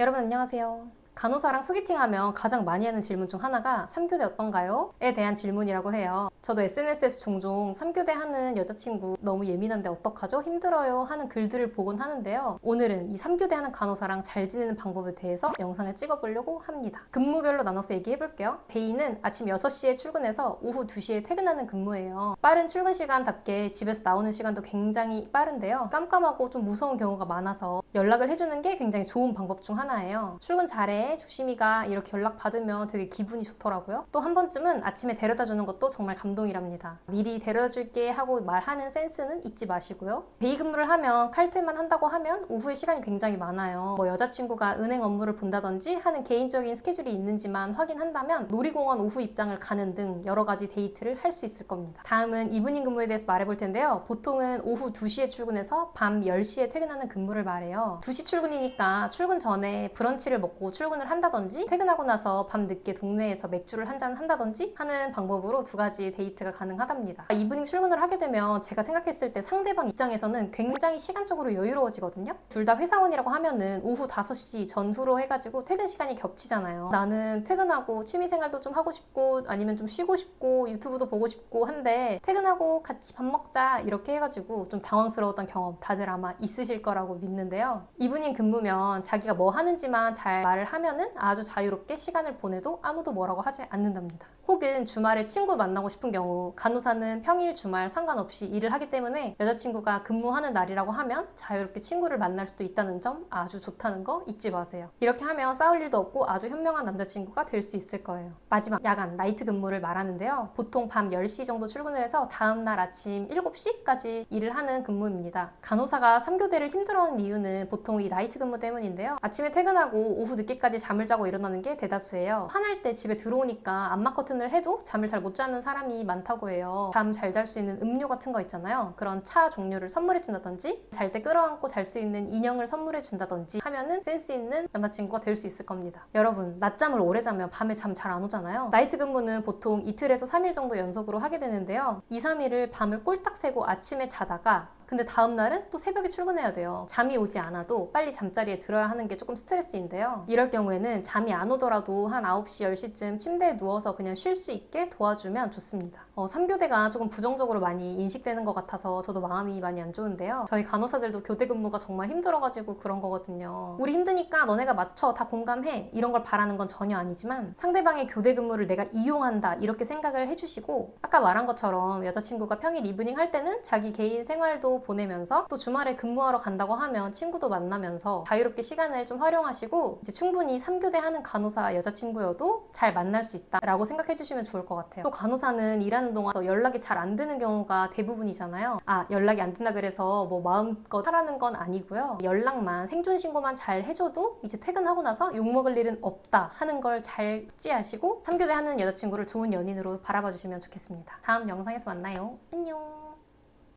여러분 안녕하세요. 간호사랑 소개팅하면 가장 많이 하는 질문 중 하나가 3교대 어떤가요? 에 대한 질문이라고 해요. 저도 SNS에서 종종 3교대 하는 여자친구 너무 예민한데 어떡하죠? 힘들어요? 하는 글들을 보곤 하는데요. 오늘은 이 3교대 하는 간호사랑 잘 지내는 방법에 대해서 영상을 찍어보려고 합니다. 근무별로 나눠서 얘기해볼게요. 데이는 아침 6시에 출근해서 오후 2시에 퇴근하는 근무예요. 빠른 출근 시간답게 집에서 나오는 시간도 굉장히 빠른데요. 깜깜하고 좀 무서운 경우가 많아서 연락을 해주는 게 굉장히 좋은 방법 중 하나예요. 출근 잘해, 조심히 가 이렇게 연락 받으면 되게 기분이 좋더라고요. 또 한 번쯤은 아침에 데려다 주는 것도 정말 감동이랍니다. 미리 데려다 줄게 하고 말하는 센스는 잊지 마시고요. 데이 근무를 하면 칼퇴만 한다고 하면 오후에 시간이 굉장히 많아요. 뭐 여자친구가 은행 업무를 본다든지 하는 개인적인 스케줄이 있는지만 확인한다면 놀이공원 오후 입장을 가는 등 여러 가지 데이트를 할 수 있을 겁니다. 다음은 이브닝 근무에 대해서 말해볼 텐데요. 보통은 오후 2시에 출근해서 밤 10시에 퇴근하는 근무를 말해요. 2시 출근이니까 출근 전에 브런치를 먹고 출근 을 한다든지 퇴근하고 나서 밤 늦게 동네에서 맥주를 한 잔 한다든지 하는 방법으로 두 가지 데이트가 가능하답니다. 이브닝 출근을 하게 되면 제가 생각했을 때 상대방 입장에서는 굉장히 시간적으로 여유로워지거든요. 둘 다 회사원이라고 하면은 오후 5시 전후로 해가지고 퇴근 시간이 겹치잖아요. 나는 퇴근하고 취미생활도 좀 하고 싶고 아니면 좀 쉬고 싶고 유튜브도 보고 싶고 한데 퇴근하고 같이 밥 먹자 이렇게 해가지고 좀 당황스러웠던 경험 다들 아마 있으실 거라고 믿는데요. 이브닝 근무면 자기가 뭐 하는지만 잘 말을 하면 은 아주 자유롭게 시간을 보내도 아무도 뭐라고 하지 않는답니다. 혹은 주말에 친구 만나고 싶은 경우 간호사는 평일 주말 상관없이 일을 하기 때문에 여자친구가 근무하는 날이라고 하면 자유롭게 친구를 만날 수도 있다는 점 아주 좋다는 거 잊지 마세요. 이렇게 하면 싸울 일도 없고 아주 현명한 남자친구가 될 수 있을 거예요. 마지막 야간 나이트 근무를 말하는데요. 보통 밤 10시 정도 출근을 해서 다음 날 아침 7시까지 일을 하는 근무입니다. 간호사가 3교대를 힘들어하는 이유는 보통 이 나이트 근무 때문인데요. 아침에 퇴근하고 오후 늦게까지 잠을 자고 일어나는 게 대다수예요. 화날 때 집에 들어오니까 안마 커튼을 해도 잠을 잘 못 자는 사람이 많다고 해요. 잠 잘 잘 수 있는 음료 같은 거 있잖아요. 그런 차 종류를 선물해 준다든지 잘 때 끌어안고 잘 수 있는 인형을 선물해 준다든지 하면은 센스 있는 남자친구가 될 수 있을 겁니다. 여러분 낮잠을 오래 자면 밤에 잠 잘 안 오잖아요. 나이트 근무는 보통 이틀에서 3일 정도 연속으로 하게 되는데요. 2, 3일을 밤을 꼴딱 새고 아침에 자다가 근데 다음 날은 또 새벽에 출근해야 돼요. 잠이 오지 않아도 빨리 잠자리에 들어야 하는 게 조금 스트레스인데요. 이럴 경우에는 잠이 안 오더라도 한 9시, 10시쯤 침대에 누워서 그냥 쉴 수 있게 도와주면 좋습니다. 어, 3교대가 조금 부정적으로 많이 인식되는 것 같아서 저도 마음이 많이 안 좋은데요. 저희 간호사들도 교대 근무가 정말 힘들어가지고 그런 거거든요. 우리 힘드니까 너네가 맞춰, 다 공감해. 이런 걸 바라는 건 전혀 아니지만 상대방의 교대 근무를 내가 이용한다. 이렇게 생각을 해주시고 아까 말한 것처럼 여자친구가 평일 이브닝 할 때는 자기 개인 생활도 보내면서 또 주말에 근무하러 간다고 하면 친구도 만나면서 자유롭게 시간을 좀 활용하시고 이제 충분히 3교대 하는 간호사 여자친구여도 잘 만날 수 있다라고 생각해 주시면 좋을 것 같아요. 또 간호사는 일하는 동안 연락이 잘 안 되는 경우가 대부분이잖아요. 아, 연락이 안 된다 그래서 뭐 마음껏 하라는 건 아니고요. 연락만 생존 신고만 잘 해줘도 이제 퇴근하고 나서 욕먹을 일은 없다 하는 걸 잘 숙지하시고 3교대 하는 여자친구를 좋은 연인으로 바라봐 주시면 좋겠습니다. 다음 영상에서 만나요. 안녕.